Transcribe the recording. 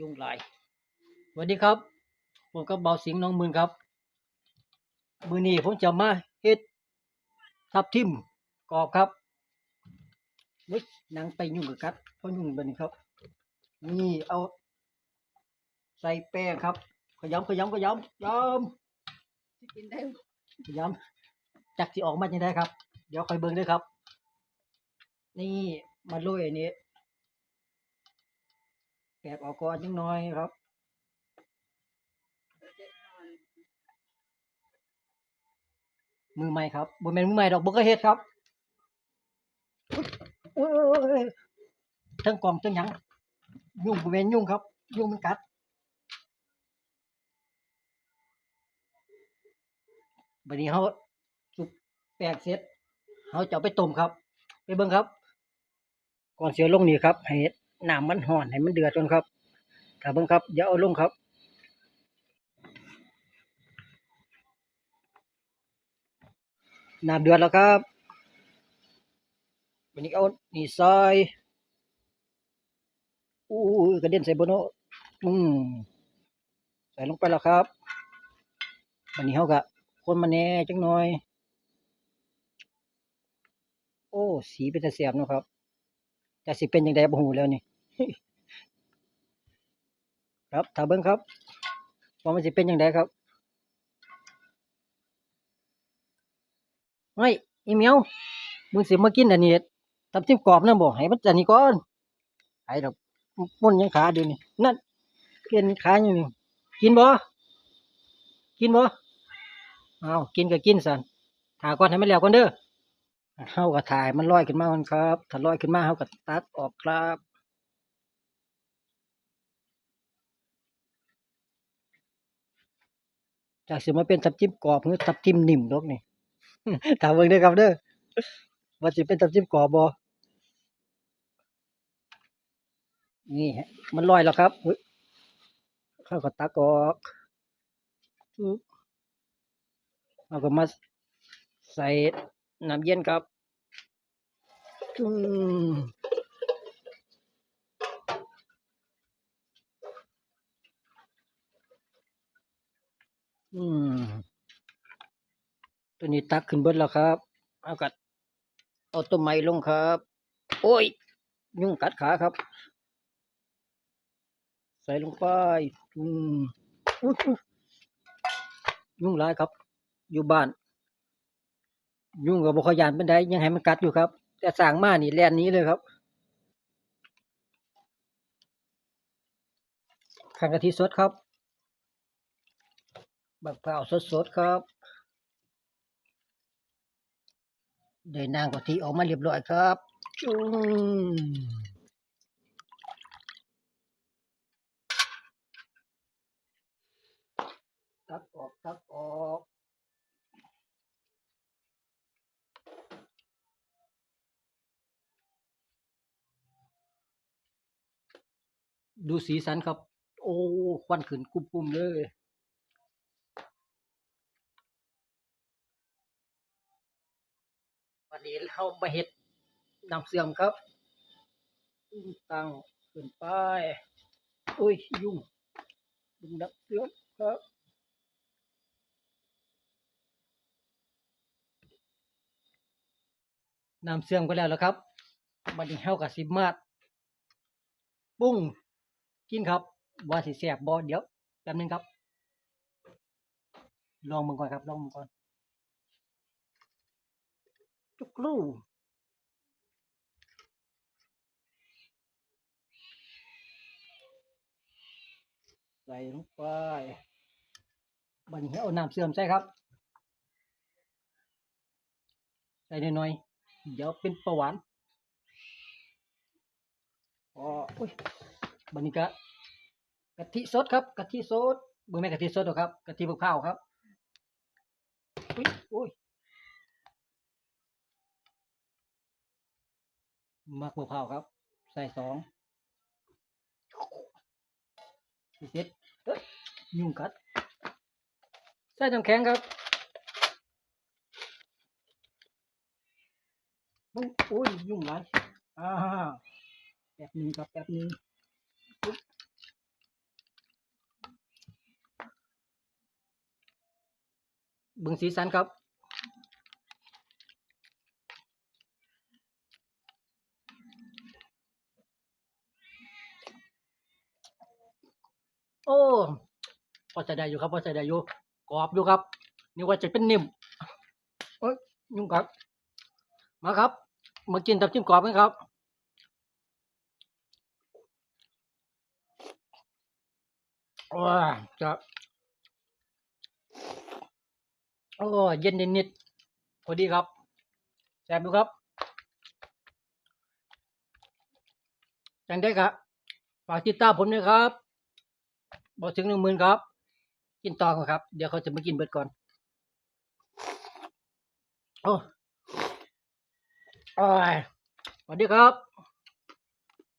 ยุงหลายสวัสดีครับ ผมกับเบาสิงห์น้องมืนครับ มือนี้ผมจะมาเฮ็ดทับทิมกรอบครับเฮ้ยนางไปยุ่งกับกัดเพราะยุ่งแบบนี้ครับ นี่เอาใส่แป้งครับ ขยำขยำขยำยำสิกินได้ย้ำจากที่ออกมาจะได้ครับ เดี๋ยวคอยเบิ่งด้วยครับ นี่มาโรยอันนี้ แกะออกก่อนนิดหน่อยครับมือใหม่ครับบนเป็นมือใหม่ดอกบุกเฮ็ดครับโอ้ยทั้งกล่องทั้งหยังยุ่งบนเป็นยุ่งครับ ยุ่งมันกัดบัดนี้เขาสุกแป้งเสร็จเขาจะไปต้มครับ ไปเบิ่งครับ ก่อนเสียลงนี่ครับให้ น้ำมันห่อนให้มันเดือดก่อนครับถ้าเบิ่งครับอย่าเอาลงครับน้ำเดือดแล้วครับวันนี้เอานี่ซอยอู้กระเด็นใส่บนโนอืมใส่ลงไปแล้วครับวันนี้เขาก็คนมาแน่จังหน่อย โอ้ สีเป็นตาเสียบนะครับ แต่สิเป็นยังไงบ่หูแล้วนี่ ครับถ้าเบิ่งครับว่ามันสิเป็นยังไงครับเฮ้ยอีเมียวมึงสิมากินอันนี้ตับจิ้มกรอบนะบ่ให้มันอันนี้ก่อนไอ้ดอกมันยังขาเดี๋ยวนี้นั่นเกินขาอยู่นี่กินบ่กินบ่เอากินก็กินสันถาก่อนให้มันแล้วก่อนเด้อ เฮาก็ถ่ายมันลอยขึ้นมาก่อนครับ ถ้าลอยขึ้นมาเฮาก็ตัดออกครับจากสิมาเป็นทับจิ้มกรอบหรือทับจิ้มนิ่มดอกนี่ถามเบิ่งเด้อครับเด้อว่าสิเป็นทับจิ้มกรอบบ่นี่ฮะมันลอยแล้วครับเข้ากับตักออกเอาก็มาใส่ น้ำเย็นครับอืมอืม ตัวนี้ตักขึ้นเบิดแล้วครับ เอากัดเอาต้นไม้ลงครับ โอ้ย ยุ่งกัดขาครับ ใส่ลงไป อืมยุ่งหลายครับ อยู่บ้าน ยุ่งกับบุคยานเป็นได้ยังให้มันกัดอยู่ครับ แต่สางมานี่แลนนี้เลยครับขันกะทิสดครับบักเผาวสดๆครับได้นางกะทิออกมาเรียบร้อยครับจุ้งตักออกตักออก ดูสีสันครับ โอ้ควันขึ้นกุ้มๆเลยวันนี้เรามาเฮ็ดน้ำเสื่อมครับ ตั้งขึ้นไปอุ้ย ยุ่งยุ่งน้ำเสื่อมครับน้ำเสื่อมก็แล้วแล้วครับวันนี้เฮากับสิมาดปุ้ง กินครับว่าสิแซ่บบ่เดี๋ยวแป๊บนึงครับ ลองมึงก่อนครับ ลองมึงก่อน จุกลูใส่ลงไปบันนี้เอาน้ำเสื่อมใส่ครับ ใส่หน่อยๆ เดี๋ยวเป็นประหวานอ๋ออุ้ย บันนี้ก็กะทิสดครับกะทิสดเบิ่งแม่กะทิสดหรอครับกะทิบุกข้าวครับอุ้ยอุ้ยมักมะพร้าวครับ ใส่สองเสร็จเอ้ยยุ่งกัด ใส่น้ำแข็งครับอุ้ยยุ่งหลายอ่าแป๊บนึงครับแป๊บนึงปึ๊บ เบิ่งสีสันครับ โอ้พอใส่ได้อยู่ครับพอใส่ได้อยู่กรอบอยู่ครับนี่ว่าจะเป็นนิ่มเอ้ยยุ่งครับ มาครับมากินตับจิ้มกรอบกันครับว้าจะ โอ้เย็นนิดๆพอดีครับแซ่บดูครับจังได้ครับฝากติดตามผมด้วยครับบอกถึงหนึ่งหมื่นครับ กินต่อก่อนครับ เดี๋ยวเขาจะมากินเบิดก่อนโอ้โอ้ยสวัสดีครับ